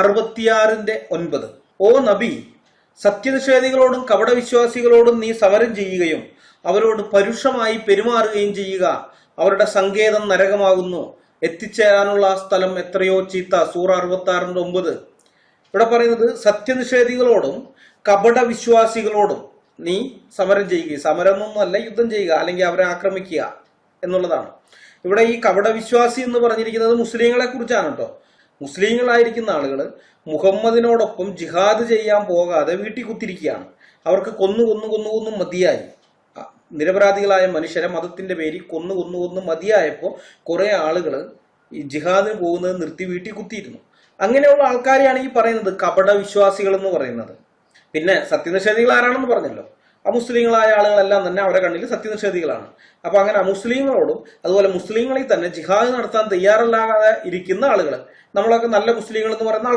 അറുപത്തിയാറിന്റെ ഒൻപത്. ഓ നബി സത്യനിഷേധികളോടും കപടവിശ്വാസികളോടും നീ സമരം ചെയ്യുകയും അവരോട് പരുഷമായി പെരുമാറുകയും ചെയ്യുക. അവരുടെ സങ്കേതം നരകമാകുന്നു. എത്തിച്ചേരാനുള്ള ആ സ്ഥലം എത്രയോ ചീത്ത. സൂറ അറുപത്തി ആറിന്റെ ഒമ്പത് ഇവിടെ പറയുന്നത് സത്യനിഷേധികളോടും കപടവിശ്വാസികളോടും നീ സമരം ചെയ്യുക. സമരം എന്നൊന്നുമല്ല യുദ്ധം ചെയ്യുക. അല്ലെങ്കിൽ അവരെ ആക്രമിക്കുക എന്നുള്ളതാണ്. ഇവിടെ ഈ കപടവിശ്വാസി എന്ന് പറഞ്ഞിരിക്കുന്നത് മുസ്ലിങ്ങളെ കുറിച്ചാണ് കേട്ടോ. മുസ്ലിങ്ങളായിരിക്കുന്ന ആളുകൾ മുഹമ്മദിനോടൊപ്പം ജിഹാദ് ചെയ്യാൻ പോകാതെ വീട്ടിൽ കുത്തിരിക്കുകയാണ്. അവർക്ക് കൊന്നു കൊന്നു കൊന്നു കൊന്നു മതിയായി. നിരപരാധികളായ മനുഷ്യരെ മതത്തിന്റെ പേരിൽ കൊന്നു കൊന്നു കൊന്നു മതിയായപ്പോൾ കുറെ ആളുകൾ ഈ ജിഹാദിന് പോകുന്നത് നിർത്തി വീട്ടിൽ കുത്തിയിരുന്നു. അങ്ങനെയുള്ള ആൾക്കാരെയാണ് ഈ പറയുന്നത് കപട വിശ്വാസികൾ എന്ന് പറയുന്നത്. പിന്നെ സത്യനിഷേധികൾ ആരാണെന്ന് പറഞ്ഞല്ലോ. അമുസ്ലിങ്ങളായ ആളുകളെല്ലാം തന്നെ അവരുടെ കണ്ണിൽ സത്യനിഷേധികളാണ്. അപ്പൊ അങ്ങനെ അമുസ്ലിങ്ങളോടും അതുപോലെ മുസ്ലിങ്ങളിൽ തന്നെ ജിഹാദ് നടത്താൻ തയ്യാറല്ലാതെ ഇരിക്കുന്ന ആളുകൾ നമ്മളൊക്കെ നല്ല മുസ്ലിങ്ങൾ എന്ന് പറയുന്ന